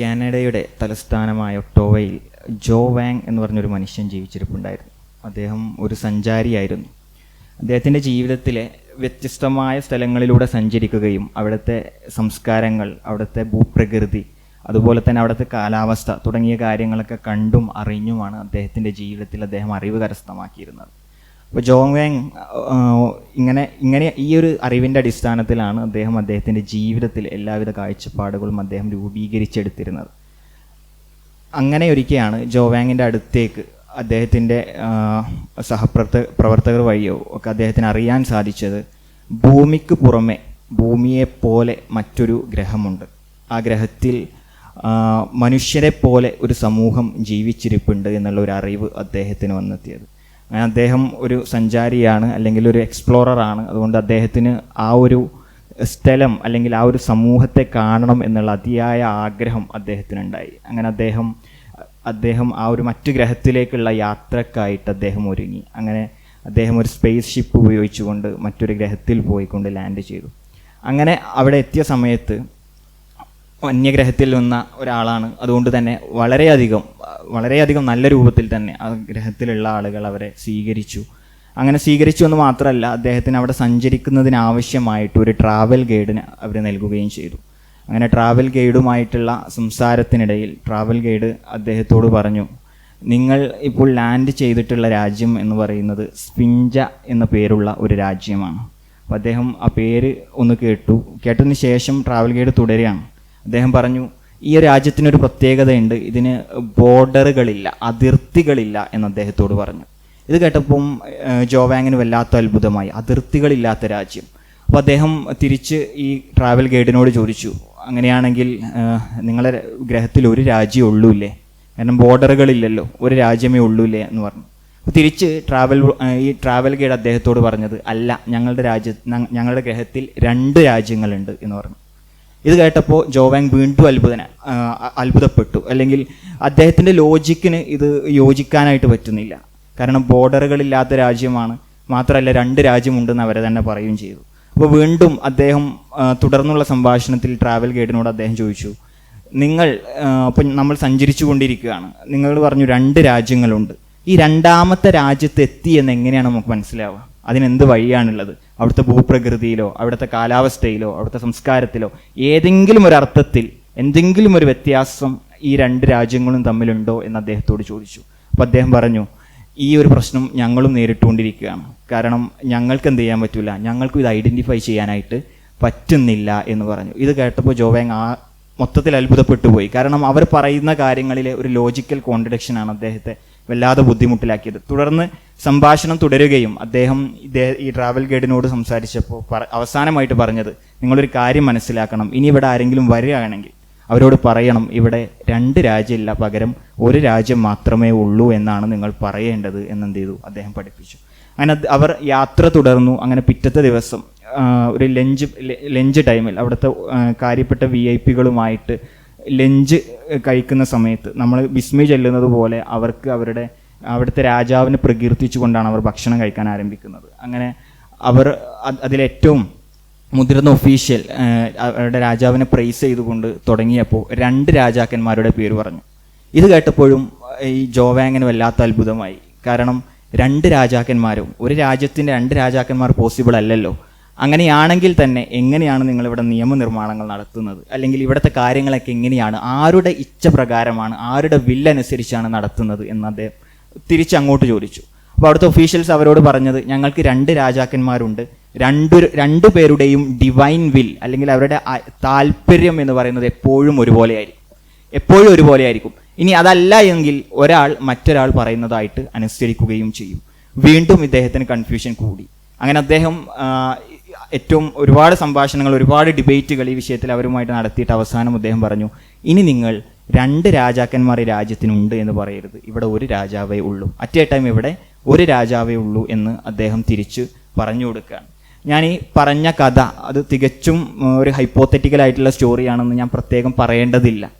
കാനഡയുടെ തലസ്ഥാനമായ ഒട്ടോവയിൽ ജോ വാങ് എന്ന് പറഞ്ഞൊരു മനുഷ്യൻ ജീവിച്ചിരിപ്പുണ്ടായിരുന്നു. അദ്ദേഹം ഒരു സഞ്ചാരിയായിരുന്നു. അദ്ദേഹത്തിന്റെ ജീവിതത്തിലെ വ്യത്യസ്തമായ സ്ഥലങ്ങളിലൂടെ സഞ്ചരിക്കുകയും അവിടുത്തെ സംസ്കാരങ്ങൾ അവിടുത്തെ ഭൂപ്രകൃതി അതുപോലെ തന്നെ അവിടുത്തെ കാലാവസ്ഥ തുടങ്ങിയ കാര്യങ്ങളൊക്കെ കണ്ടും അറിഞ്ഞുമാണ് അദ്ദേഹത്തിന്റെ ജീവിതത്തിൽ അദ്ദേഹം അറിവ് കരസ്ഥമാക്കിയിരുന്നത്. അപ്പോൾ ജോങ് വാങ് ഇങ്ങനെ ഇങ്ങനെ ഈ ഒരു അറിവിന്റെ അടിസ്ഥാനത്തിലാണ് അദ്ദേഹം അദ്ദേഹത്തിന്റെ ജീവിതത്തിൽ എല്ലാവിധ കാഴ്ചപ്പാടുകളും അദ്ദേഹം രൂപീകരിച്ചെടുത്തിരുന്നത്. അങ്ങനെ ഒരിക്കെയാണ് ജോവാങ്ങിന്റെ അടുത്തേക്ക് അദ്ദേഹത്തിന്റെ സഹപ്രവർത്ത പ്രവർത്തകർ വഴിയോ ഒക്കെ അദ്ദേഹത്തിന് അറിയാൻ സാധിച്ചത് ഭൂമിക്ക് പുറമെ ഭൂമിയെപ്പോലെ മറ്റൊരു ഗ്രഹമുണ്ട്. ആ ഗ്രഹത്തിൽ മനുഷ്യരെ പോലെ ഒരു സമൂഹം ജീവിച്ചിരിപ്പുണ്ട് എന്നുള്ള ഒരു അറിവ് അദ്ദേഹത്തിന് വന്നെത്തിയത്. അദ്ദേഹം ഒരു സഞ്ചാരിയാണ് അല്ലെങ്കിൽ ഒരു എക്സ്പ്ലോററാണ് അതുകൊണ്ട് അദ്ദേഹത്തിന് ആ ഒരു സ്ഥലം അല്ലെങ്കിൽ ആ ഒരു സമൂഹത്തെ കാണണം എന്നുള്ള അതിയായ ആഗ്രഹം അദ്ദേഹത്തിനുണ്ടായി. അങ്ങനെ അദ്ദേഹം അദ്ദേഹം ആ ഒരു മറ്റു ഗ്രഹത്തിലേക്കുള്ള യാത്രക്കായിട്ട് അദ്ദേഹം ഒരുങ്ങി. അങ്ങനെ അദ്ദേഹം ഒരു സ്പേസ് ഷിപ്പ് ഉപയോഗിച്ചുകൊണ്ട് മറ്റൊരു ഗ്രഹത്തിൽ പോയിക്കൊണ്ട് ലാൻഡ് ചെയ്തു. അങ്ങനെ അവിടെ എത്തിയ സമയത്ത് അന്യഗ്രഹത്തിൽ നിന്ന ഒരാളാണ്. അതുകൊണ്ട് തന്നെ വളരെയധികം വളരെയധികം നല്ല രൂപത്തിൽ തന്നെ ആ ഗ്രഹത്തിലുള്ള ആളുകൾ അവരെ സ്വീകരിച്ചു. അങ്ങനെ സ്വീകരിച്ചു എന്ന് മാത്രമല്ല അദ്ദേഹത്തിന് അവിടെ സഞ്ചരിക്കുന്നതിനാവശ്യമായിട്ട് ഒരു ട്രാവൽ ഗൈഡിന് അവർ നൽകുകയും ചെയ്തു. അങ്ങനെ ട്രാവൽ ഗൈഡുമായിട്ടുള്ള സംസാരത്തിനിടയിൽ ട്രാവൽ ഗൈഡ് അദ്ദേഹത്തോട് പറഞ്ഞു നിങ്ങൾ ഇപ്പോൾ ലാൻഡ് ചെയ്തിട്ടുള്ള രാജ്യം എന്ന് പറയുന്നത് സ്പിഞ്ച എന്ന പേരുള്ള ഒരു രാജ്യമാണ്. അപ്പോൾ അദ്ദേഹം ആ പേര് ഒന്ന് കേട്ടു. കേട്ടതിന് ശേഷം ട്രാവൽ ഗൈഡ് തുടരുകയാണ്. അദ്ദേഹം പറഞ്ഞു ഈ രാജ്യത്തിനൊരു പ്രത്യേകതയുണ്ട്. ഇതിന് ബോർഡറുകളില്ല അതിർത്തികളില്ല എന്ന് അദ്ദേഹത്തോട് പറഞ്ഞു. ഇത് കേട്ടപ്പം ജോവാങ്ങിന് വല്ലാത്ത അത്ഭുതമായി. അതിർത്തികളില്ലാത്ത രാജ്യം. അപ്പോൾ അദ്ദേഹം തിരിച്ച് ഈ ട്രാവൽ ഗൈഡിനോട് ചോദിച്ചു അങ്ങനെയാണെങ്കിൽ നിങ്ങളെ ഗ്രഹത്തിൽ ഒരു രാജ്യം ഉള്ളൂല്ലേ? കാരണം ബോർഡറുകളില്ലല്ലോ ഒരു രാജ്യമേ ഉള്ളൂല്ലേ? എന്ന് പറഞ്ഞു. തിരിച്ച് ട്രാവൽ ഈ ട്രാവൽ ഗൈഡ് അദ്ദേഹത്തോട് പറഞ്ഞത് അല്ല ഞങ്ങളുടെ രാജ്യ ഞങ്ങളുടെ ഗ്രഹത്തിൽ രണ്ട് രാജ്യങ്ങളുണ്ട് എന്ന് പറഞ്ഞു. ഇത് കേട്ടപ്പോൾ ജോവാങ് വീണ്ടും അത്ഭുതന അത്ഭുതപ്പെട്ടു. അല്ലെങ്കിൽ അദ്ദേഹത്തിന്റെ ലോജിക്കിന് ഇത് യോജിക്കാനായിട്ട് പറ്റുന്നില്ല. കാരണം ബോർഡറുകളില്ലാത്ത രാജ്യമാണ്. മാത്രമല്ല രണ്ട് രാജ്യമുണ്ടെന്ന് അവരെ തന്നെ പറയുകയും ചെയ്തു. അപ്പോൾ വീണ്ടും അദ്ദേഹം തുടർന്നുള്ള സംഭാഷണത്തിൽ ട്രാവൽ ഗൈഡിനോട് അദ്ദേഹം ചോദിച്ചു നിങ്ങൾ ഇപ്പം നമ്മൾ സഞ്ചരിച്ചു കൊണ്ടിരിക്കുകയാണ് നിങ്ങൾ പറഞ്ഞു രണ്ട് രാജ്യങ്ങളുണ്ട്. ഈ രണ്ടാമത്തെ രാജ്യത്ത് എത്തി എന്ന് എങ്ങനെയാണ് നമുക്ക് മനസ്സിലാവുക? അതിനെന്ത് വഴിയാണുള്ളത്? അവിടുത്തെ ഭൂപ്രകൃതിയിലോ അവിടുത്തെ കാലാവസ്ഥയിലോ അവിടുത്തെ സംസ്കാരത്തിലോ ഏതെങ്കിലും ഒരു അർത്ഥത്തിൽ എന്തെങ്കിലും ഒരു വ്യത്യാസം ഈ രണ്ട് രാജ്യങ്ങളും തമ്മിലുണ്ടോ എന്ന് അദ്ദേഹത്തോട് ചോദിച്ചു. അപ്പോൾ അദ്ദേഹം പറഞ്ഞു ഈ ഒരു പ്രശ്നം ഞങ്ങളും നേരിട്ടുകൊണ്ടിരിക്കുകയാണ്. കാരണം ഞങ്ങൾക്ക് എന്ത് ചെയ്യാൻ പറ്റില്ല ഞങ്ങൾക്കും ഇത് ഐഡന്റിഫൈ ചെയ്യാനായിട്ട് പറ്റുന്നില്ല എന്ന് പറഞ്ഞു. ഇത് കേട്ടപ്പോൾ ജോവേങ് ആ മൊത്തത്തിൽ അത്ഭുതപ്പെട്ടു പോയി കാരണം അവർ പറയുന്ന കാര്യങ്ങളിലെ ഒരു ലോജിക്കൽ കോൺട്രഡിക്ഷനാണ് അദ്ദേഹത്തെ വല്ലാതെ ബുദ്ധിമുട്ടിലാക്കിയത്. തുടർന്ന് സംഭാഷണം തുടരുകയും അദ്ദേഹം ഈ ട്രാവൽ ഗൈഡിനോട് സംസാരിച്ചപ്പോൾ അവസാനമായിട്ട് പറഞ്ഞത് നിങ്ങളൊരു കാര്യം മനസ്സിലാക്കണം. ഇനി ഇവിടെ ആരെങ്കിലും വരികയാണെങ്കിൽ അവരോട് പറയണം ഇവിടെ രണ്ട് രാജ്യമില്ല പകരം ഒരു രാജ്യം മാത്രമേ ഉള്ളൂ എന്നാണ് നിങ്ങൾ പറയേണ്ടത് എന്നെന്ത് ചെയ്തു? അദ്ദേഹം പഠിപ്പിച്ചു. അങ്ങനെ അവർ യാത്ര തുടർന്നു. അങ്ങനെ പിറ്റത്തെ ദിവസം ഒരു ലഞ്ച് ലഞ്ച് ടൈമിൽ അവിടുത്തെ കാര്യപ്പെട്ട വി ഐ പികളുമായിട്ട് ലഞ്ച് കഴിക്കുന്ന സമയത്ത് നമ്മൾ വിസ്മയ ചെല്ലുന്നത് പോലെ അവർക്ക് അവരുടെ അവിടുത്തെ രാജാവിനെ പ്രകീർത്തിച്ചുകൊണ്ടാണ് അവർ ഭക്ഷണം കഴിക്കാൻ ആരംഭിക്കുന്നത്. അങ്ങനെ അവർ അത് അതിലേറ്റവും മുതിർന്ന ഒഫീഷ്യൽ അവരുടെ രാജാവിനെ പ്രൈസ് ചെയ്തുകൊണ്ട് തുടങ്ങിയപ്പോൾ രണ്ട് രാജാക്കന്മാരുടെ പേര് പറഞ്ഞു. ഇത് കേട്ടപ്പോഴും ഈ ജോവാങ്ങിന് വല്ലാത്ത അത്ഭുതമായി. കാരണം രണ്ട് രാജാക്കന്മാരും ഒരു രാജ്യത്തിന്റെ രണ്ട് രാജാക്കന്മാർ പോസിബിൾ അല്ലല്ലോ. അങ്ങനെയാണെങ്കിൽ തന്നെ എങ്ങനെയാണ് നിങ്ങളിവിടെ നിയമനിർമ്മാണങ്ങൾ നടത്തുന്നത്? അല്ലെങ്കിൽ ഇവിടുത്തെ കാര്യങ്ങളൊക്കെ എങ്ങനെയാണ്? ആരുടെ ഇച്ഛപ്രകാരമാണ്? ആരുടെ വില്ലനുസരിച്ചാണ് നടത്തുന്നത്? എന്ന് അദ്ദേഹം തിരിച്ചങ്ങോട്ട് ചോദിച്ചു. അപ്പോൾ അവിടുത്തെ ഒഫീഷ്യൽസ് അവരോട് പറഞ്ഞത് ഞങ്ങൾക്ക് രണ്ട് രാജാക്കന്മാരുണ്ട്. രണ്ടു രണ്ടു പേരുടെയും ഡിവൈൻ വിൽ അല്ലെങ്കിൽ അവരുടെ താല്പര്യം എന്ന് പറയുന്നത് എപ്പോഴും ഒരുപോലെ ആയിരിക്കും എപ്പോഴും ഒരുപോലെ ആയിരിക്കും ഇനി അതല്ല എങ്കിൽ ഒരാൾ മറ്റൊരാൾ പറയുന്നതായിട്ട് അനുസരിക്കുകയും ചെയ്യും. വീണ്ടും ഇദ്ദേഹത്തിന് കൺഫ്യൂഷൻ കൂടി. അങ്ങനെ അദ്ദേഹം ഏറ്റവും ഒരുപാട് സംഭാഷണങ്ങൾ ഒരുപാട് ഡിബേറ്റുകൾ ഈ വിഷയത്തിൽ അവരുമായിട്ട് നടത്തിയിട്ട് അവസാനം അദ്ദേഹം പറഞ്ഞു ഇനി നിങ്ങൾ രണ്ട് രാജാക്കന്മാർ ഈ രാജ്യത്തിനുണ്ട് എന്ന് പറയരുത്. ഇവിടെ ഒരു രാജാവേ ഉള്ളൂ. അറ്റ് എ ടൈം ഇവിടെ ഒരു രാജാവേ ഉള്ളൂ എന്ന് അദ്ദേഹം തിരിച്ച് പറഞ്ഞു കൊടുക്കുകയാണ്. ഞാൻ ഈ പറഞ്ഞ കഥ അത് തികച്ചും ഒരു ഹൈപ്പോത്തറ്റിക്കൽ ആയിട്ടുള്ള സ്റ്റോറിയാണെന്ന് ഞാൻ പ്രത്യേകം പറയേണ്ടതില്ല.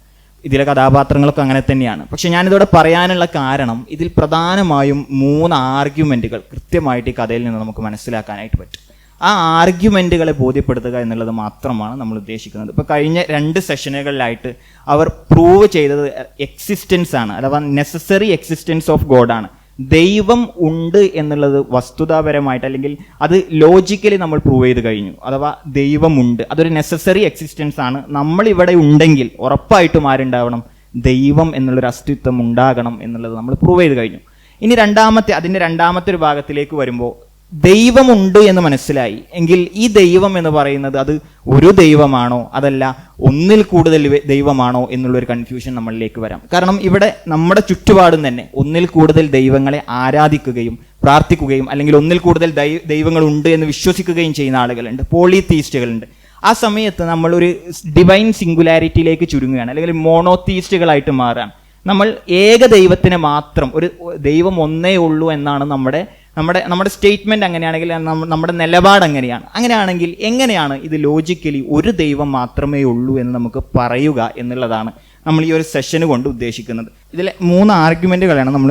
ഇതിലെ കഥാപാത്രങ്ങളൊക്കെ അങ്ങനെ തന്നെയാണ്. പക്ഷെ ഞാനിതോടെ പറയാനുള്ള കാരണം ഇതിൽ പ്രധാനമായും മൂന്ന് ആർഗ്യുമെന്റുകൾ കൃത്യമായിട്ട് ഈ കഥയിൽ നിന്ന് നമുക്ക് മനസ്സിലാക്കാനായിട്ട് പറ്റും. ആ ആർഗ്യുമെന്റുകളെ ബോധ്യപ്പെടുത്തുക എന്നുള്ളത് മാത്രമാണ് നമ്മൾ ഉദ്ദേശിക്കുന്നത്. ഇപ്പോൾ കഴിഞ്ഞ രണ്ട് സെഷനുകളിലായിട്ട് അവർ പ്രൂവ് ചെയ്തത് എക്സിസ്റ്റൻസ് ആണ് അഥവാ നെസസറി എക്സിസ്റ്റൻസ് ഓഫ് ഗോഡാണ് ദൈവം ഉണ്ട് എന്നുള്ളത് വസ്തുതാപരമായിട്ട് അല്ലെങ്കിൽ അത് ലോജിക്കലി നമ്മൾ പ്രൂവ് ചെയ്ത് കഴിഞ്ഞു. അഥവാ ദൈവമുണ്ട് അതൊരു നെസസറി എക്സിസ്റ്റൻസ് ആണ്. നമ്മൾ ഇവിടെ ഉണ്ടെങ്കിൽ ഉറപ്പായിട്ടും ആരുണ്ടാവണം? ദൈവം എന്നുള്ളൊരു അസ്തിത്വം ഉണ്ടാകണം എന്നുള്ളത് നമ്മൾ പ്രൂവ് ചെയ്ത് കഴിഞ്ഞു. ഇനി രണ്ടാമത്തെ അതിന്റെ രണ്ടാമത്തെ ഒരു ഭാഗത്തിലേക്ക് വരുമ്പോൾ ദൈവമുണ്ട് എന്ന് മനസ്സിലായി. എങ്കിൽ ഈ ദൈവം എന്ന് പറയുന്നത് അത് ഒരു ദൈവമാണോ? അതല്ല ഒന്നിൽ കൂടുതൽ ദൈവമാണോ എന്നുള്ളൊരു കൺഫ്യൂഷൻ നമ്മളിലേക്ക് വരാം. കാരണം ഇവിടെ നമ്മുടെ ചുറ്റുപാടും തന്നെ ഒന്നിൽ കൂടുതൽ ദൈവങ്ങളെ ആരാധിക്കുകയും പ്രാർത്ഥിക്കുകയും അല്ലെങ്കിൽ ഒന്നിൽ കൂടുതൽ ദൈ- ദൈവങ്ങളുണ്ട് എന്ന് വിശ്വസിക്കുകയും ചെയ്യുന്ന ആളുകളുണ്ട്. പോളിതീസ്റ്റുകളുണ്ട്. ആ സമയത്ത് നമ്മളൊരു ഡിവൈൻ സിംഗുലാരിറ്റിയിലേക്ക് ചുരുങ്ങുകയാണ്. അല്ലെങ്കിൽ മോണോതീസ്റ്റുകളായിട്ട് മാറുകയാണ് നമ്മൾ ഏക ദൈവത്തിനെ മാത്രം ഒരു ദൈവം ഒന്നേ ഉള്ളൂ എന്നാണ് നമ്മുടെ നമ്മുടെ നമ്മുടെ സ്റ്റേറ്റ്മെന്റ് അങ്ങനെയാണെങ്കിൽ നമ്മുടെ നിലപാട് അങ്ങനെയാണ്. അങ്ങനെയാണെങ്കിൽ എങ്ങനെയാണ് ഇത് ലോജിക്കലി ഒരു ദൈവം മാത്രമേ ഉള്ളൂ എന്ന് നമുക്ക് പറയുക എന്നുള്ളതാണ് നമ്മൾ ഈ ഒരു സെഷന് കൊണ്ട് ഉദ്ദേശിക്കുന്നത്. ഇതിലെ മൂന്ന് ആർഗ്യുമെന്റുകളാണ് നമ്മൾ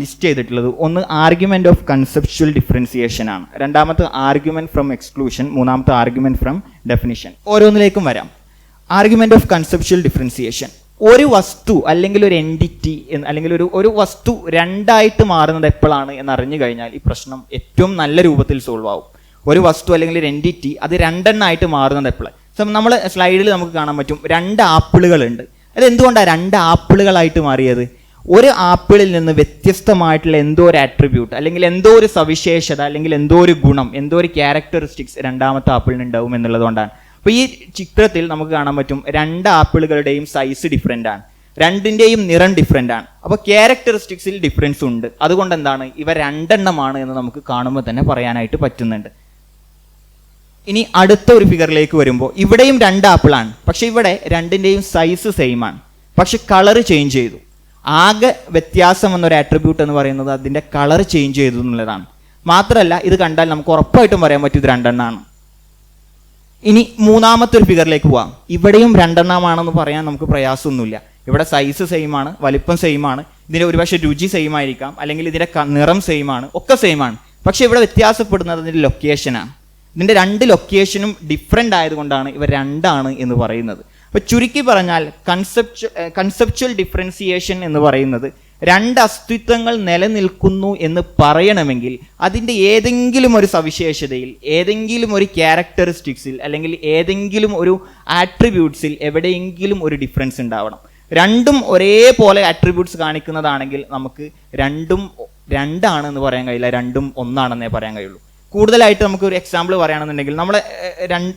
ലിസ്റ്റ് ചെയ്തിട്ടുള്ളത്. ഒന്ന് ആർഗ്യുമെന്റ് ഓഫ് കൺസെപ്ച്വൽ ഡിഫറൻസിയേഷൻ ആണ്. രണ്ടാമത്തെ ആർഗ്യുമെന്റ് ഫ്രം എക്സ്ക്ലൂഷൻ മൂന്നാമത്തെ ആർഗ്യുമെന്റ് ഫ്രം ഡെഫിനിഷൻ ഓരോന്നിലേക്കും വരാം. ആർഗ്യുമെന്റ് ഓഫ് കൺസെപ്ച്വൽ ഡിഫറൻസിയേഷൻ ഒരു വസ്തു അല്ലെങ്കിൽ ഒരു എൻഡിറ്റി അല്ലെങ്കിൽ ഒരു ഒരു വസ്തു രണ്ടായിട്ട് മാറുന്നത് എപ്പോഴാണ് എന്ന് അറിഞ്ഞു കഴിഞ്ഞാൽ ഈ പ്രശ്നം ഏറ്റവും നല്ല രൂപത്തിൽ സോൾവ് ആവും. ഒരു വസ്തു അല്ലെങ്കിൽ ഒരു എൻഡിറ്റി അത് രണ്ടെണ്ണമായിട്ട് മാറുന്നത് എപ്പോഴാണ് നമ്മൾ സ്ലൈഡിൽ നമുക്ക് കാണാൻ പറ്റും. രണ്ട് ആപ്പിളുകളുണ്ട്. അത് എന്തുകൊണ്ടാണ് രണ്ട് ആപ്പിളുകളായിട്ട് മാറിയത്? ഒരു ആപ്പിളിൽ നിന്ന് വ്യത്യസ്തമായിട്ടുള്ള എന്തോ ഒരു ആട്രിബ്യൂട്ട് അല്ലെങ്കിൽ എന്തോ ഒരു സവിശേഷത അല്ലെങ്കിൽ എന്തോ ഒരു ഗുണം എന്തോ ഒരു ക്യാരക്ടറിസ്റ്റിക്സ് രണ്ടാമത്തെ ആപ്പിളിന് ഉണ്ടാവും എന്നുള്ളത് കൊണ്ടാണ് അപ്പോൾ ഈ ചിത്രത്തിൽ നമുക്ക് കാണാൻ പറ്റും രണ്ട് ആപ്പിളുകളുടെയും സൈസ് ഡിഫറെന്റ് ആണ്. രണ്ടിന്റെയും നിറം ഡിഫറെന്റ് ആണ്. അപ്പോൾ ക്യാരക്ടറിസ്റ്റിക്സിൽ ഡിഫറൻസ് ഉണ്ട്. അതുകൊണ്ട് എന്താണ്? ഇവ രണ്ടെണ്ണമാണ് എന്ന് നമുക്ക് കാണുമ്പോൾ തന്നെ പറയാനായിട്ട് പറ്റുന്നുണ്ട്. ഇനി അടുത്ത ഒരു ഫിഗറിലേക്ക് വരുമ്പോൾ ഇവിടെയും രണ്ട് ആപ്പിളാണ് പക്ഷെ ഇവിടെ രണ്ടിന്റെയും സൈസ് സെയിം ആണ്. പക്ഷെ കളർ ചേഞ്ച് ചെയ്തു. ആകെ വ്യത്യാസം എന്നൊരു ആട്രിബ്യൂട്ട് എന്ന് പറയുന്നത് അതിന്റെ കളർ ചേഞ്ച് ചെയ്തു എന്നുള്ളതാണ്. മാത്രമല്ല ഇത് കണ്ടാൽ നമുക്ക് ഉറപ്പായിട്ടും പറയാൻ പറ്റും ഇത് രണ്ടെണ്ണമാണ്. ഇനി മൂന്നാമത്തെ ഒരു ഫിഗറിലേക്ക് പോവാം. ഇവിടെയും രണ്ടെണ്ണമാണെന്ന് പറയാൻ നമുക്ക് പ്രയാസമൊന്നുമില്ല. ഇവിടെ സൈസ് സെയിം ആണ് വലിപ്പം സെയിം ആണ് ഇതിന്റെ ഒരുപക്ഷെ രുചി സെയിം ആയിരിക്കാം അല്ലെങ്കിൽ ഇതിന്റെ നിറം സെയിം ആണ് ഒക്കെ സെയിം ആണ്. പക്ഷെ ഇവിടെ വ്യത്യാസപ്പെടുന്നത് അതിന്റെ ലൊക്കേഷനാണ് ഇതിന്റെ രണ്ട് ലൊക്കേഷനും ഡിഫറെന്റ് ആയതുകൊണ്ടാണ് ഇവ രണ്ടാണ് എന്ന് പറയുന്നത്. അപ്പോൾ ചുരുക്കി പറഞ്ഞാൽ കൺസെപ്റ്റ് കൺസെപ്ച്വൽ ഡിഫറൻസിയേഷൻ എന്ന് പറയുന്നത് രണ്ട് അസ്തിത്വങ്ങൾ നിലനിൽക്കുന്നു എന്ന് പറയണമെങ്കിൽ അതിന്റെ ഏതെങ്കിലും ഒരു സവിശേഷതയിൽ ഏതെങ്കിലും ഒരു ക്യാരക്ടറിസ്റ്റിക്സിൽ അല്ലെങ്കിൽ ഏതെങ്കിലും ഒരു ആട്രിബ്യൂട്ട്സിൽ എവിടെയെങ്കിലും ഒരു ഡിഫറൻസ് ഉണ്ടാവണം. രണ്ടും ഒരേപോലെ ആട്രിബ്യൂട്ട്സ് കാണിക്കുന്നതാണെങ്കിൽ നമുക്ക് രണ്ടും രണ്ടാണെന്ന് പറയാൻ കഴിയില്ല രണ്ടും ഒന്നാണെന്നേ പറയാൻ കഴിയുള്ളൂ. കൂടുതലായിട്ട് നമുക്ക് ഒരു എക്സാമ്പിൾ പറയുകയാണെന്നുണ്ടെങ്കിൽ നമ്മുടെ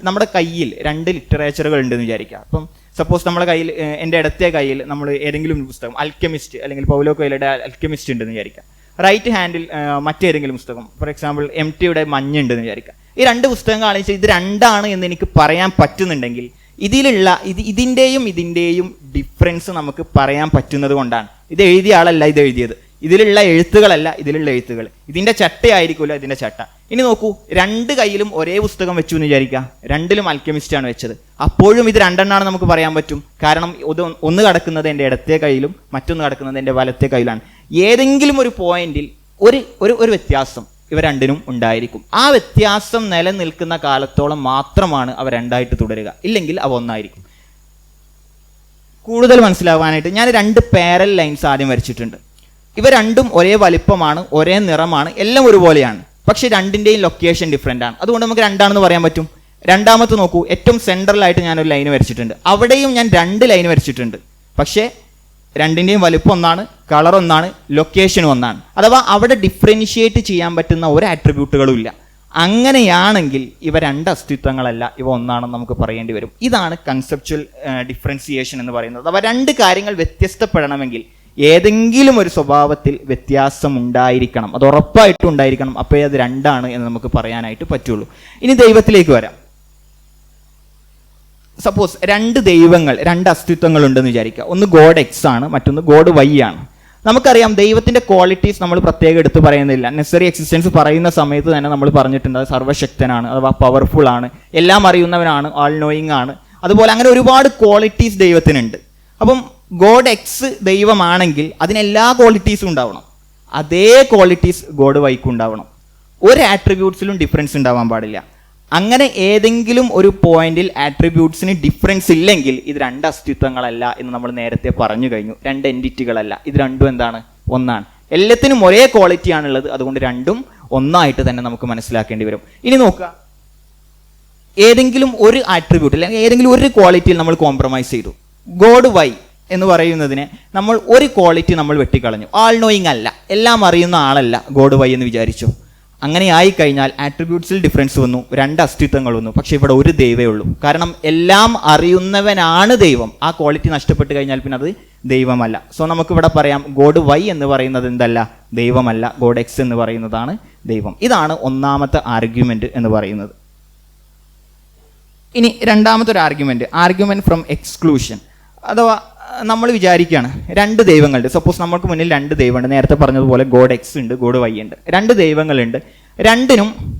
നമ്മുടെ കയ്യിൽ രണ്ട് ലിറ്ററേച്ചറുകൾ ഉണ്ടെന്ന് വിചാരിക്കുക. അപ്പം സപ്പോസ് നമ്മുടെ കയ്യിൽ എന്റെ ഇടത്തെ കയ്യിൽ നമ്മൾ ഏതെങ്കിലും പുസ്തകം അൽക്കെമിസ്റ്റ് അല്ലെങ്കിൽ പൗലോ കൊയിലയുടെ അൽക്കെമിസ്റ്റ് ഉണ്ടെന്ന് വിചാരിക്കാം. റൈറ്റ് ഹാൻഡിൽ മറ്റേതെങ്കിലും പുസ്തകം ഫോർ എക്സാമ്പിൾ എം ടിയുടെ മഞ്ഞ ഉണ്ടെന്ന് വിചാരിക്കുക ഈ രണ്ട് പുസ്തകം കാണിച്ച് ഇത് രണ്ടാണ് എന്ന് എനിക്ക് പറയാൻ പറ്റുന്നുണ്ടെങ്കിൽ ഇതിലുള്ള ഇത് ഇതിന്റെയും ഇതിന്റെയും ഡിഫറൻസ് നമുക്ക് പറയാൻ പറ്റുന്നത് കൊണ്ടാണ്. ഇത് എഴുതിയ ആളല്ല ഇത് എഴുതിയത്. ഇതിലുള്ള എഴുത്തുകളല്ല ഇതിലുള്ള എഴുത്തുകൾ. ഇതിന്റെ ചട്ടയായിരിക്കില്ല ഇതിന്റെ ചട്ട. ഇനി നോക്കൂ രണ്ട് കയ്യിലും ഒരേ പുസ്തകം വെച്ചു എന്ന് വിചാരിക്കുക. രണ്ടിലും അൽക്കെമിസ്റ്റാണ് വെച്ചത്. അപ്പോഴും ഇത് രണ്ടെണ്ണാണ് നമുക്ക് പറയാൻ പറ്റും. കാരണം ഇത് ഒന്ന് കടക്കുന്നത് എന്റെ ഇടത്തെ കയ്യിലും മറ്റൊന്ന് കടക്കുന്നത് എന്റെ വലത്തെ കയ്യിലാണ്. ഏതെങ്കിലും ഒരു പോയിന്റിൽ ഒരു ഒരു ഒരു വ്യത്യാസം ഇവ രണ്ടിനും ഉണ്ടായിരിക്കും. ആ വ്യത്യാസം നിലനിൽക്കുന്ന കാലത്തോളം മാത്രമാണ് അവ രണ്ടായിട്ട് തുടരുക. ഇല്ലെങ്കിൽ അവ ഒന്നായിരിക്കും. കൂടുതൽ മനസ്സിലാവാനായിട്ട് ഞാൻ രണ്ട് പാരൽ ലൈൻസ് ആദ്യം വരച്ചിട്ടുണ്ട്. ഇവ രണ്ടും ഒരേ വലിപ്പമാണ് ഒരേ നിറമാണ് എല്ലാം ഒരുപോലെയാണ്. പക്ഷെ രണ്ടിന്റെയും ലൊക്കേഷൻ ഡിഫറെന്റ് ആണ്. അതുകൊണ്ട് നമുക്ക് രണ്ടാണെന്ന് പറയാൻ പറ്റും. രണ്ടാമത്തെ നോക്കൂ ഏറ്റവും സെൻട്രലായിട്ട് ഞാനൊരു ലൈൻ വരച്ചിട്ടുണ്ട്. അവിടെയും ഞാൻ രണ്ട് ലൈൻ വരച്ചിട്ടുണ്ട്. പക്ഷേ രണ്ടിന്റെയും വലുപ്പം ഒന്നാണ് കളർ ഒന്നാണ് ലൊക്കേഷൻ ഒന്നാണ്. അഥവാ അവിടെ ഡിഫറൻഷിയേറ്റ് ചെയ്യാൻ പറ്റുന്ന ഒരു ആട്രിബ്യൂട്ടുകളും ഇല്ല. അങ്ങനെയാണെങ്കിൽ ഇവ രണ്ട് അസ്തിത്വങ്ങളല്ല ഇവ ഒന്നാണെന്ന് നമുക്ക് പറയേണ്ടി വരും. ഇതാണ് കൺസെപ്ച്വൽ ഡിഫറൻസിയേഷൻ എന്ന് പറയുന്നത്. അഥവാ രണ്ട് കാര്യങ്ങൾ വ്യത്യസ്തപ്പെടണമെങ്കിൽ ഏതെങ്കിലും ഒരു സ്വഭാവത്തിൽ വ്യത്യാസം ഉണ്ടായിരിക്കണം അത് ഉറപ്പായിട്ടും ഉണ്ടായിരിക്കണം. അപ്പോഴേ അത് രണ്ടാണ് എന്ന് നമുക്ക് പറയാനായിട്ട് പറ്റുള്ളൂ. ഇനി ദൈവത്തിലേക്ക് വരാം. സപ്പോസ് രണ്ട് ദൈവങ്ങൾ രണ്ട് അസ്തിത്വങ്ങൾ ഉണ്ടെന്ന് വിചാരിക്കുക. ഒന്ന് ഗോഡ് എക്സ് ആണ് മറ്റൊന്ന് ഗോഡ് വൈ ആണ്. നമുക്കറിയാം ദൈവത്തിന്റെ ക്വാളിറ്റീസ് നമ്മൾ പ്രത്യേകം എടുത്തു പറയുന്നില്ല. നെസറി എക്സിസ്റ്റൻസ് പറയുന്ന സമയത്ത് തന്നെ നമ്മൾ പറഞ്ഞിട്ടുണ്ട് സർവശക്തനാണ് അഥവാ പവർഫുൾ ആണ് എല്ലാം അറിയുന്നവനാണ് ആൾ നോയിങ് ആണ്. അതുപോലെ അങ്ങനെ ഒരുപാട് ക്വാളിറ്റീസ് ദൈവത്തിനുണ്ട്. അപ്പം ഗോഡ് എക്സ് ദൈവമാണെങ്കിൽ അതിനെല്ലാ ക്വാളിറ്റീസും ഉണ്ടാവണം. അതേ ക്വാളിറ്റീസ് ഗോഡ് വൈക്കും ഉണ്ടാവണം. ഒരു ആട്രിബ്യൂട്ട്സിലും ഡിഫറൻസ് ഉണ്ടാവാൻ പാടില്ല. അങ്ങനെ ഏതെങ്കിലും ഒരു പോയിന്റിൽ ആട്രിബ്യൂട്ട്സിന് ഡിഫറൻസ് ഇല്ലെങ്കിൽ ഇത് രണ്ട് അസ്തിത്വങ്ങളല്ല എന്ന് നമ്മൾ നേരത്തെ പറഞ്ഞു കഴിഞ്ഞു. രണ്ട് എന്റിറ്റികളല്ല ഇത് രണ്ടും എന്താണ്? ഒന്നാണ്. എല്ലാത്തിനും ഒരേ ക്വാളിറ്റി ആണുള്ളത്. അതുകൊണ്ട് രണ്ടും ഒന്നായിട്ട് തന്നെ നമുക്ക് മനസ്സിലാക്കേണ്ടി വരും. ഇനി നോക്കുക. ഏതെങ്കിലും ഒരു ആട്രിബ്യൂട്ട് അല്ലെങ്കിൽ ഏതെങ്കിലും ഒരു ക്വാളിറ്റിയിൽ നമ്മൾ കോംപ്രമൈസ് ചെയ്തു. ഗോഡ് വൈ എന്ന് പറയുന്നതിനെ നമ്മൾ ഒരു ക്വാളിറ്റി നമ്മൾ വെട്ടിക്കളഞ്ഞു. ആൾ നോയിങ് അല്ല. എല്ലാം അറിയുന്ന ആളല്ല ഗോഡ് വൈ എന്ന് വിചാരിച്ചു. അങ്ങനെ ആയി കഴിഞ്ഞാൽ ആട്രിബ്യൂട്ട്സിൽ ഡിഫറൻസ് വന്നു രണ്ട് അസ്തിത്വങ്ങൾ വന്നു. പക്ഷെ ഇവിടെ ഒരു ദൈവേ ഉള്ളൂ. കാരണം എല്ലാം അറിയുന്നവനാണ് ദൈവം. ആ ക്വാളിറ്റി നഷ്ടപ്പെട്ട് കഴിഞ്ഞാൽ പിന്നെ അത് ദൈവമല്ല. സോ നമുക്കിവിടെ പറയാം ഗോഡ് വൈ എന്ന് പറയുന്നത് എന്തല്ല? ദൈവമല്ല. ഗോഡ് എക്സ് എന്ന് പറയുന്നതാണ് ദൈവം. ഇതാണ് ഒന്നാമത്തെ ആർഗ്യുമെന്റ് എന്ന് പറയുന്നത്. ഇനി രണ്ടാമത്തെ ഒരു ആർഗ്യുമെന്റ് ആർഗ്യുമെന്റ് ഫ്രം എക്സ്ക്ലൂഷൻ അഥവാ നമ്മൾ വിചാരിക്കുകയാണ് രണ്ട് ദൈവങ്ങളുണ്ട്. സപ്പോസ് നമ്മൾക്ക് മുന്നിൽ രണ്ട് ദൈവമുണ്ട്. നേരത്തെ പറഞ്ഞതുപോലെ ഗോഡ് എക്സ് ഉണ്ട് ഗോഡ് വൈ ഉണ്ട്. രണ്ട് ദൈവങ്ങളുണ്ട്. രണ്ടിനും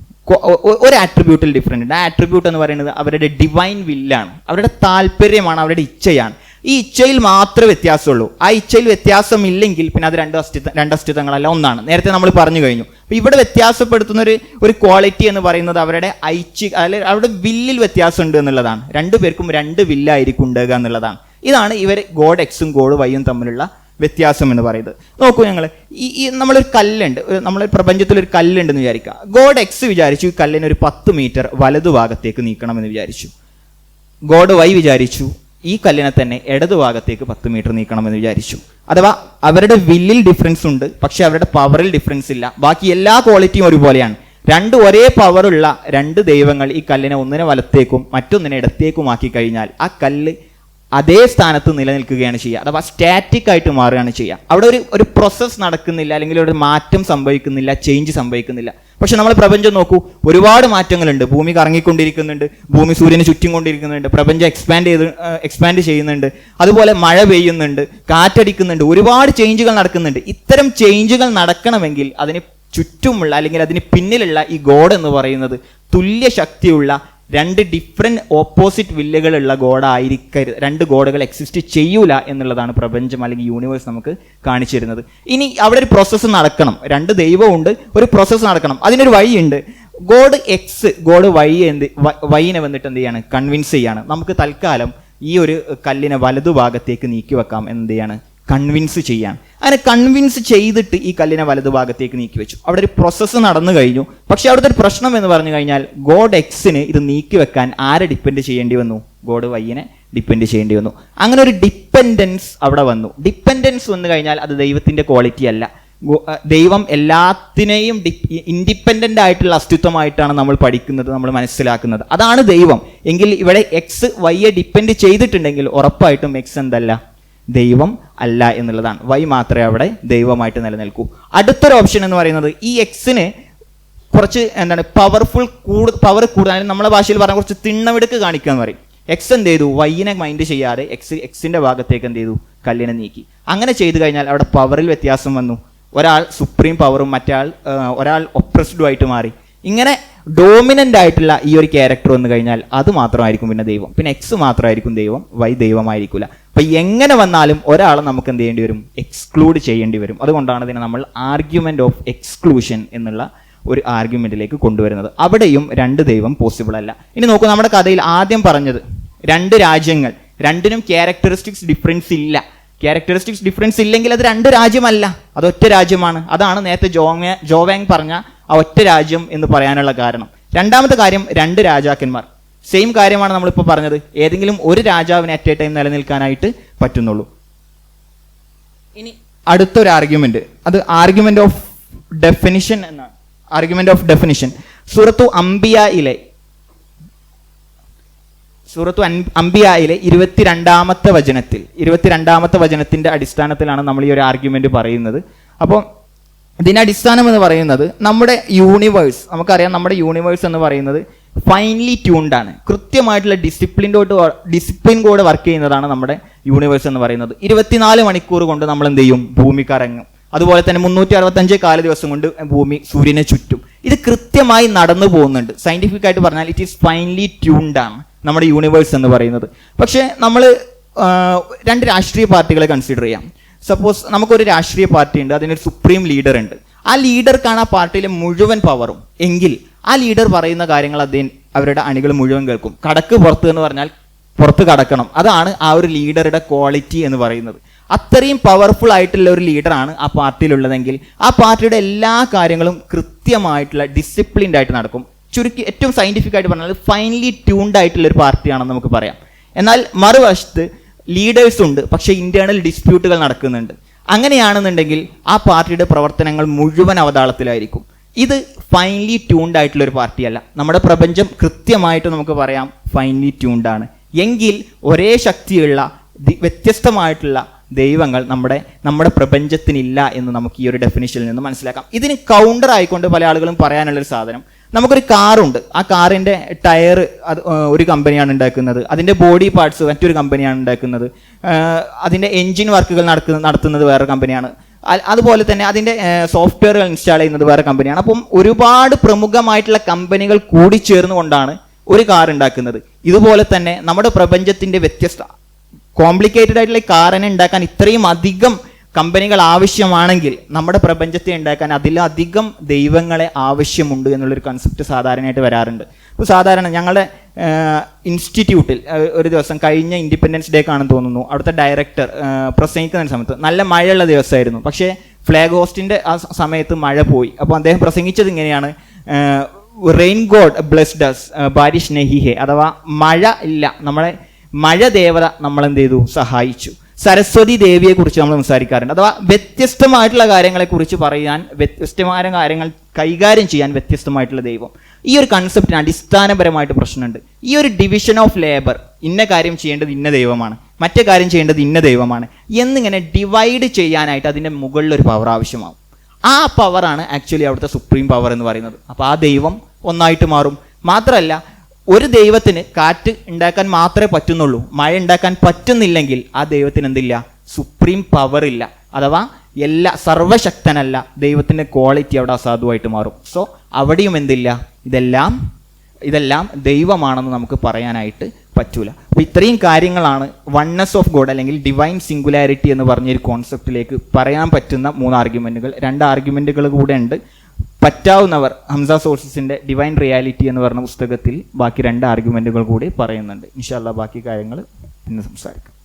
ഒരു ആട്രിബ്യൂട്ടിൽ ഡിഫറെന്റ് ഉണ്ട്. ആ ആട്രിബ്യൂട്ട് എന്ന് പറയുന്നത് അവരുടെ ഡിവൈൻ വില്ലാണ് അവരുടെ താല്പര്യമാണ് അവരുടെ ഇച്ഛയാണ്. ഈ ഇച്ഛയിൽ മാത്രമേ വ്യത്യാസമുള്ളൂ. ആ ഇച്ഛയിൽ വ്യത്യാസമില്ലെങ്കിൽ പിന്നെ അത് രണ്ട് അസ്തിത്വ രണ്ട് അസ്തിത്വങ്ങളല്ല ഒന്നാണ്. നേരത്തെ നമ്മൾ പറഞ്ഞു കഴിഞ്ഞു. അപ്പോൾ ഇവിടെ വ്യത്യാസപ്പെടുത്തുന്ന ഒരു ഒരു ക്വാളിറ്റി എന്ന് പറയുന്നത് അവരുടെ ഐച്ഛ അല്ലെങ്കിൽ അവരുടെ വില്ലിൽ വ്യത്യാസമുണ്ട് എന്നുള്ളതാണ്. രണ്ടു പേർക്കും രണ്ട് വില്ലായിരിക്കും ഉണ്ടാകുക എന്നുള്ളതാണ്. ഇതാണ് ഇവർ ഗോഡ് എക്സും ഗോഡ് വൈയും തമ്മിലുള്ള വ്യത്യാസം എന്ന് പറയുന്നത്. നോക്കൂ ഞങ്ങൾ ഈ ഈ നമ്മളൊരു കല്ലുണ്ട് നമ്മൾ പ്രപഞ്ചത്തിൽ ഒരു കല്ലുണ്ടെന്ന് വിചാരിക്കുക. ഗോഡ് എക്സ് വിചാരിച്ചു ഈ കല്ലിനെ ഒരു പത്ത് മീറ്റർ വലതുഭാഗത്തേക്ക് നീക്കണമെന്ന് വിചാരിച്ചു. ഗോഡ് വൈ വിചാരിച്ചു ഈ കല്ലിനെ തന്നെ ഇടതു ഭാഗത്തേക്ക് പത്ത് മീറ്റർ നീക്കണമെന്ന് വിചാരിച്ചു. അഥവാ അവരുടെ വില്ലിൽ ഡിഫറൻസ് ഉണ്ട് പക്ഷെ അവരുടെ പവറിൽ ഡിഫറൻസ് ഇല്ല. ബാക്കി എല്ലാ ക്വാളിറ്റിയും ഒരുപോലെയാണ്. രണ്ട് ഒരേ പവറുള്ള രണ്ട് ദൈവങ്ങൾ ഈ കല്ലിനെ ഒന്നിനെ വലത്തേക്കും മറ്റൊന്നിനെ ഇടത്തേക്കും ആക്കി കഴിഞ്ഞാൽ ആ കല്ല് അതേ സ്ഥാനത്ത് നിലനിൽക്കുകയാണ് ചെയ്യുക. അഥവാ സ്റ്റാറ്റിക് ആയിട്ട് മാറുകയാണ് ചെയ്യുക. അവിടെ ഒരു ഒരു പ്രോസസ്സ് നടക്കുന്നില്ല അല്ലെങ്കിൽ ഒരു മാറ്റം സംഭവിക്കുന്നില്ല ചേഞ്ച് സംഭവിക്കുന്നില്ല. പക്ഷെ നമ്മൾ പ്രപഞ്ചം നോക്കൂ. ഒരുപാട് മാറ്റങ്ങളുണ്ട്. ഭൂമി കറങ്ങിക്കൊണ്ടിരിക്കുന്നുണ്ട്. ഭൂമി സൂര്യനെ ചുറ്റും കൊണ്ടിരിക്കുന്നുണ്ട് പ്രപഞ്ചം എക്സ്പാൻഡ് ചെയ്ത് എക്സ്പാൻഡ് ചെയ്യുന്നുണ്ട്. അതുപോലെ മഴ പെയ്യുന്നുണ്ട്. കാറ്റടിക്കുന്നുണ്ട്. ഒരുപാട് ചേഞ്ചുകൾ നടക്കുന്നുണ്ട്. ഇത്തരം ചേഞ്ചുകൾ നടക്കണമെങ്കിൽ അതിന് ചുറ്റുമുള്ള അല്ലെങ്കിൽ അതിന് പിന്നിലുള്ള ഈ ഗോഡ് എന്ന് പറയുന്നത് തുല്യ ശക്തിയുള്ള രണ്ട് ഡിഫറെന്റ് ഓപ്പോസിറ്റ് വില്ലുകളുള്ള ഗോഡായിരിക്കരുത് രണ്ട് ഗോഡുകൾ എക്സിസ്റ്റ് ചെയ്യൂല എന്നുള്ളതാണ് പ്രപഞ്ചം അല്ലെങ്കിൽ യൂണിവേഴ്സ് നമുക്ക് കാണിച്ചു തരുന്നത് ഇനി അവിടെ ഒരു പ്രോസസ്സ് നടക്കണം. രണ്ട് ദൈവമുണ്ട് ഒരു പ്രോസസ്സ് നടക്കണം. അതിനൊരു വഴി ഉണ്ട്. ഗോഡ് എക്സ് ഗോഡ് വൈ എന്ത് വൈനെ വന്നിട്ട് എന്ത് ചെയ്യാണ്? കൺവിൻസ് ചെയ്യാണ്. നമുക്ക് തൽക്കാലം ഈ ഒരു കല്ലിനെ വലതുഭാഗത്തേക്ക് നീക്കി വെക്കാം എന്ത് ചെയ്യാണ്? കൺവിൻസ് ചെയ്യാൻ. അങ്ങനെ കൺവിൻസ് ചെയ്തിട്ട് ഈ കല്ലിനെ വലതുഭാഗത്തേക്ക് നീക്കി വെച്ചു അവിടെ ഒരു പ്രോസസ്സ് നടന്നു കഴിഞ്ഞു. പക്ഷെ അവിടുത്തെ ഒരു പ്രശ്നം എന്ന് പറഞ്ഞു കഴിഞ്ഞാൽ ഗോഡ് എക്സിന് ഇത് നീക്കി വെക്കാൻ ആരെ ഡിപ്പെൻഡ് ചെയ്യേണ്ടി വന്നു? ഗോഡ് വൈനെ ഡിപ്പെൻഡ് ചെയ്യേണ്ടി വന്നു. അങ്ങനെ ഒരു ഡിപ്പെൻഡൻസ് അവിടെ വന്നു. ഡിപ്പെൻഡൻസ് വന്നു കഴിഞ്ഞാൽ അത് ദൈവത്തിന്റെ ക്വാളിറ്റി അല്ല. ദൈവം എല്ലാത്തിനെയും ഇൻഡിപെൻഡന്റ് ആയിട്ടുള്ള അസ്തിത്വമായിട്ടാണ് നമ്മൾ പഠിക്കുന്നത് നമ്മൾ മനസ്സിലാക്കുന്നത്. അതാണ് ദൈവം. എങ്കിൽ ഇവിടെ എക്സ് വൈയെ ഡിപ്പെൻഡ് ചെയ്തിട്ടുണ്ടെങ്കിൽ ഉറപ്പായിട്ടും എക്സ് എന്തല്ല? ദൈവം അല്ല എന്നുള്ളതാണ്. വൈ മാത്രമേ അവിടെ ദൈവമായിട്ട് നിലനിൽക്കൂ. അടുത്തൊരു ഓപ്ഷൻ എന്ന് പറയുന്നത് ഈ എക്സിന് കുറച്ച് എന്താണ് പവർഫുൾ കൂടു പവർ കൂടുതൽ നമ്മളെ ഭാഷയിൽ പറഞ്ഞ കുറച്ച് തിണ്ണമെടുക്ക് കാണിക്കുക എന്ന് പറയും. എക്സ് എന്ത് ചെയ്തു? വൈനെ മൈൻഡ് ചെയ്യാതെ എക്സ് എക്സിന്റെ ഭാഗത്തേക്ക് എന്ത് ചെയ്തു? കല്ലിനെ നീക്കി. അങ്ങനെ ചെയ്തു കഴിഞ്ഞാൽ അവിടെ പവറിൽ വ്യത്യാസം വന്നു. ഒരാൾ സുപ്രീം പവറും മറ്റാൾ ഒരാൾ ഒപ്രസ്ഡും ആയിട്ട് മാറി. ഇങ്ങനെ ഡോമിനന്റ് ആയിട്ടുള്ള ഈ ഒരു ക്യാരക്ടർ വന്നു കഴിഞ്ഞാൽ അത് മാത്രമായിരിക്കും പിന്നെ ദൈവം. പിന്നെ എക്സ് മാത്രമായിരിക്കും ദൈവം. വൈ ദൈവമായിരിക്കില്ല അപ്പൊ എങ്ങനെ വന്നാലും ഒരാളെ നമുക്ക് എന്ത് ചെയ്യേണ്ടി വരും? എക്സ്ക്ലൂഡ് ചെയ്യേണ്ടി വരും. അതുകൊണ്ടാണ് ഇതിനെ നമ്മൾ ആർഗ്യുമെന്റ് ഓഫ് എക്സ്ക്ലൂഷൻ എന്നുള്ള ഒരു ആർഗ്യുമെന്റിലേക്ക് കൊണ്ടുവരുന്നത്. അവിടെയും രണ്ട് ദൈവം പോസിബിൾ അല്ല. ഇനി നോക്കൂ നമ്മുടെ കഥയിൽ ആദ്യം പറഞ്ഞത് രണ്ട് രാജ്യങ്ങൾ. രണ്ടിനും ക്യാരക്ടറിസ്റ്റിക്സ് ഡിഫറൻസ് ഇല്ല. ക്യാരക്ടറിസ്റ്റിക്സ് ഡിഫറൻസ് ഇല്ലെങ്കിൽ അത് രണ്ട് രാജ്യമല്ല. അത് ഒറ്റ രാജ്യമാണ്. അതാണ് നേരത്തെ ജോങ് ജോവാങ് പറഞ്ഞ ആ ഒറ്റ രാജ്യം എന്ന് പറയാനുള്ള കാരണം. രണ്ടാമത്തെ കാര്യം രണ്ട് രാജാക്കന്മാർ. സെയിം കാര്യമാണ് നമ്മളിപ്പോൾ പറഞ്ഞത്. ഏതെങ്കിലും ഒരു രാജാവിന് അറ്റ് എ ടൈം നിലനിൽക്കാനായിട്ട് പറ്റുന്നുള്ളൂ. ഇനി അടുത്തൊരു ആർഗ്യുമെന്റ് അത് ആർഗ്യുമെന്റ് ഓഫ് ഡെഫിനിഷൻ എന്നാണ്. ആർഗ്യുമെന്റ് ഓഫ് ഡെഫിനിഷൻ സൂറത്തു അംബിയയിലെ സൂറത്തു അംബിയയിലെ ഇരുപത്തിരണ്ടാമത്തെ വചനത്തിൽ ഇരുപത്തിരണ്ടാമത്തെ വചനത്തിന്റെ അടിസ്ഥാനത്തിലാണ് നമ്മൾ ഈ ഒരു ആർഗ്യുമെന്റ് പറയുന്നത്. അപ്പോൾ ഇതിന്റെ അടിസ്ഥാനം എന്ന് പറയുന്നത് നമ്മുടെ യൂണിവേഴ്സ് നമുക്കറിയാം നമ്മുടെ യൂണിവേഴ്സ് എന്ന് പറയുന്നത് ഫൈൻലി ട്യൂൺഡ് ആണ്. കൃത്യമായിട്ടുള്ള ഡിസിപ്ലിൻഡോട്ട് ഡിസിപ്ലിൻ കൂടെ വർക്ക് ചെയ്യുന്നതാണ് നമ്മുടെ യൂണിവേഴ്സ് എന്ന് പറയുന്നത്. ഇരുപത്തിനാല് മണിക്കൂർ കൊണ്ട് നമ്മൾ എന്ത് ചെയ്യും? ഭൂമി കറങ്ങും. അതുപോലെ തന്നെ മുന്നൂറ്റി അറുപത്തഞ്ച് കാല ദിവസം കൊണ്ട് ഭൂമി സൂര്യനെ ചുറ്റും. ഇത് കൃത്യമായി നടന്നു പോകുന്നുണ്ട്. സയന്റിഫിക് ആയിട്ട് പറഞ്ഞാൽ ഇറ്റ് ഈസ് ഫൈൻലി ട്യൂൺഡ് ആണ് നമ്മുടെ യൂണിവേഴ്സ് എന്ന് പറയുന്നത്. പക്ഷേ നമ്മൾ രണ്ട് രാഷ്ട്രീയ പാർട്ടികളെ കൺസിഡർ ചെയ്യാം. സപ്പോസ് നമുക്കൊരു രാഷ്ട്രീയ പാർട്ടി ഉണ്ട് അതിനൊരു സുപ്രീം ലീഡർ ഉണ്ട്. ആ ലീഡർക്കാണ് ആ പാർട്ടിയിലെ മുഴുവൻ പവറും എങ്കിൽ ആ ലീഡർ പറയുന്ന കാര്യങ്ങൾ അദ്ദേഹം അവരുടെ അണികൾ മുഴുവൻ കേൾക്കും. കടക്ക് പുറത്ത് എന്ന് പറഞ്ഞാൽ പുറത്ത് കടക്കണം. അതാണ് ആ ഒരു ലീഡറുടെ ക്വാളിറ്റി എന്ന് പറയുന്നത്. അത്രയും പവർഫുൾ ആയിട്ടുള്ള ഒരു ലീഡറാണ് ആ പാർട്ടിയിലുള്ളതെങ്കിൽ ആ പാർട്ടിയുടെ എല്ലാ കാര്യങ്ങളും കൃത്യമായിട്ടുള്ള ഡിസിപ്ലിൻഡ് ആയിട്ട് നടക്കും. ചുരുക്കി ഏറ്റവും സയന്റിഫിക് ആയിട്ട് പറഞ്ഞാൽ ഫൈനലി ട്യൂൺഡ് ആയിട്ടുള്ള ഒരു പാർട്ടിയാണെന്ന് നമുക്ക് പറയാം. എന്നാൽ മറുവശത്ത് ലീഡേഴ്സ് ഉണ്ട് പക്ഷേ ഇന്റേണൽ ഡിസ്പ്യൂട്ടുകൾ നടക്കുന്നുണ്ട്. അങ്ങനെയാണെന്നുണ്ടെങ്കിൽ ആ പാർട്ടിയുടെ പ്രവർത്തനങ്ങൾ മുഴുവൻ അവതാളത്തിലായിരിക്കും. ഇത് ഫൈൻലി ട്യൂൺഡ് ആയിട്ടുള്ള ഒരു പാർട്ടിയല്ല നമ്മുടെ പ്രപഞ്ചം കൃത്യമായിട്ട് നമുക്ക് പറയാം ഫൈൻലി ട്യൂൺഡ് ആണ്. എങ്കിൽ ഒരേ ശക്തിയുള്ള വ്യത്യസ്തമായിട്ടുള്ള ദൈവങ്ങൾ നമ്മുടെ നമ്മുടെ പ്രപഞ്ചത്തിനില്ല എന്ന് നമുക്ക് ഈ ഒരു ഡെഫിനിഷനിൽ നിന്ന് മനസ്സിലാക്കാം. ഇതിന് കൗണ്ടർ ആയിക്കൊണ്ട് പല ആളുകളും പറയാനുള്ള ഒരു സാധനം. നമുക്കൊരു കാറുണ്ട്. ആ കാറിന്റെ ടയർ അത് ഒരു കമ്പനിയാണ് ഉണ്ടാക്കുന്നത്. അതിന്റെ ബോഡി പാർട്സ് മറ്റൊരു കമ്പനിയാണ് ഉണ്ടാക്കുന്നത്. അതിന്റെ എൻജിൻ വർക്കുകൾ നടക്കുന്ന നടത്തുന്നത് വേറെ കമ്പനിയാണ് അതുപോലെ തന്നെ അതിന്റെ സോഫ്റ്റ്വെയറുകൾ ഇൻസ്റ്റാൾ ചെയ്യുന്നത് വേറെ കമ്പനിയാണ് അപ്പം ഒരുപാട് പ്രമുഖമായിട്ടുള്ള കമ്പനികൾ കൂടി ചേർന്നുകൊണ്ടാണ് ഒരു കാർ ഉണ്ടാക്കുന്നത്. ഇതുപോലെ തന്നെ നമ്മുടെ പ്രപഞ്ചത്തിന്റെ വ്യത്യസ്ത കോംപ്ലിക്കേറ്റഡ് ആയിട്ടുള്ള കാറിനെ ഉണ്ടാക്കാൻ ഇത്രയും അധികം കമ്പനികൾ ആവശ്യമാണെങ്കിൽ നമ്മുടെ പ്രപഞ്ചത്തെ ഉണ്ടാക്കാൻ അതിലധികം ദൈവങ്ങളെ ആവശ്യമുണ്ട് എന്നുള്ളൊരു കൺസെപ്റ്റ് സാധാരണയായിട്ട് വരാറുണ്ട്. ഇപ്പോൾ സാധാരണ ഞങ്ങളുടെ ഇൻസ്റ്റിറ്റ്യൂട്ടിൽ ഒരു ദിവസം കഴിഞ്ഞ ഇൻഡിപെൻഡൻസ് ഡേ കാണാൻ തോന്നുന്നു. അവിടുത്തെ ഡയറക്ടർ പ്രസംഗിക്കുന്ന സമയത്ത് നല്ല മഴയുള്ള ദിവസമായിരുന്നു. പക്ഷേ ഫ്ലാഗ് ഹോസ്റ്റിന്റെ ആ സമയത്ത് മഴ പോയി. അപ്പോൾ അദ്ദേഹം പ്രസംഗിച്ചത് ഇങ്ങനെയാണ് റെയിൻ ഗോഡ് ബ്ലെസ്ഡ് അസ് ബാരിഷ് നെഹിഹെ അഥവാ മഴ ഇല്ല നമ്മളെ മഴ ദേവത നമ്മളെന്ത് ചെയ്തു? സഹായിച്ചു. സരസ്വതി ദേവിയെ കുറിച്ച് നമ്മൾ സംസാരിക്കാറുണ്ട്. അഥവാ വ്യത്യസ്തമായിട്ടുള്ള കാര്യങ്ങളെ കുറിച്ച് പറയാൻ വ്യത്യസ്തമായ കാര്യങ്ങൾ കൈകാര്യം ചെയ്യാൻ വ്യത്യസ്തമായിട്ടുള്ള ദൈവം. ഈ ഒരു കൺസെപ്റ്റിന് അടിസ്ഥാനപരമായിട്ട് പ്രശ്നമുണ്ട്. ഈ ഒരു ഡിവിഷൻ ഓഫ് ലേബർ ഇന്ന കാര്യം ചെയ്യേണ്ടത് ഇന്ന ദൈവമാണ് മറ്റേ കാര്യം ചെയ്യേണ്ടത് ഇന്ന ദൈവമാണ് എന്നിങ്ങനെ ഡിവൈഡ് ചെയ്യാനായിട്ട് അതിന്റെ മുകളിൽ ഒരു പവർ ആവശ്യമാവും. ആ പവറാണ് ആക്ച്വലി അവിടുത്തെ സുപ്രീം പവർ എന്ന് പറയുന്നത്. അപ്പോൾ ആ ദൈവം ഒന്നായിട്ട് മാറും. മാത്രമല്ല ഒരു ദൈവത്തിന് കാറ്റ് ഉണ്ടാക്കാൻ മാത്രമേ പറ്റുന്നുള്ളൂ മഴ ഉണ്ടാക്കാൻ പറ്റുന്നില്ലെങ്കിൽ ആ ദൈവത്തിന് എന്തില്ല? സുപ്രീം പവർ ഇല്ല. അഥവാ എല്ലാ സർവശക്തനല്ല ദൈവത്തിന്റെ ക്വാളിറ്റി അവിടെ അസാധുവായിട്ട് മാറും. സോ അവിടെയും എന്തില്ല? ഇതെല്ലാം ഇതെല്ലാം ദൈവമാണെന്ന് നമുക്ക് പറയാനായിട്ട് പറ്റൂല. അപ്പോൾ ഇത്രയും കാര്യങ്ങളാണ് വണ്ണസ് ഓഫ് ഗോഡ് അല്ലെങ്കിൽ ഡിവൈൻ സിംഗുലാരിറ്റി എന്ന് പറഞ്ഞൊരു കോൺസെപ്റ്റിലേക്ക് പറയാൻ പറ്റുന്ന മൂന്ന് ആർഗ്യുമെന്റുകൾ രണ്ട് ആർഗ്യുമെന്റുകൾ കൂടെ ഉണ്ട്. പറ്റാവുന്നവർ ഹംസ സോഴ്സസിന്റെ ഡിവൈൻ റിയാലിറ്റി എന്ന് പറഞ്ഞ പുസ്തകത്തിൽ ബാക്കി രണ്ട് ആർഗ്യുമെന്റുകൾ കൂടി പറയുന്നുണ്ട്. ഇൻഷാല്ല ബാക്കി കാര്യങ്ങൾ പിന്നെ സംസാരിക്കാം.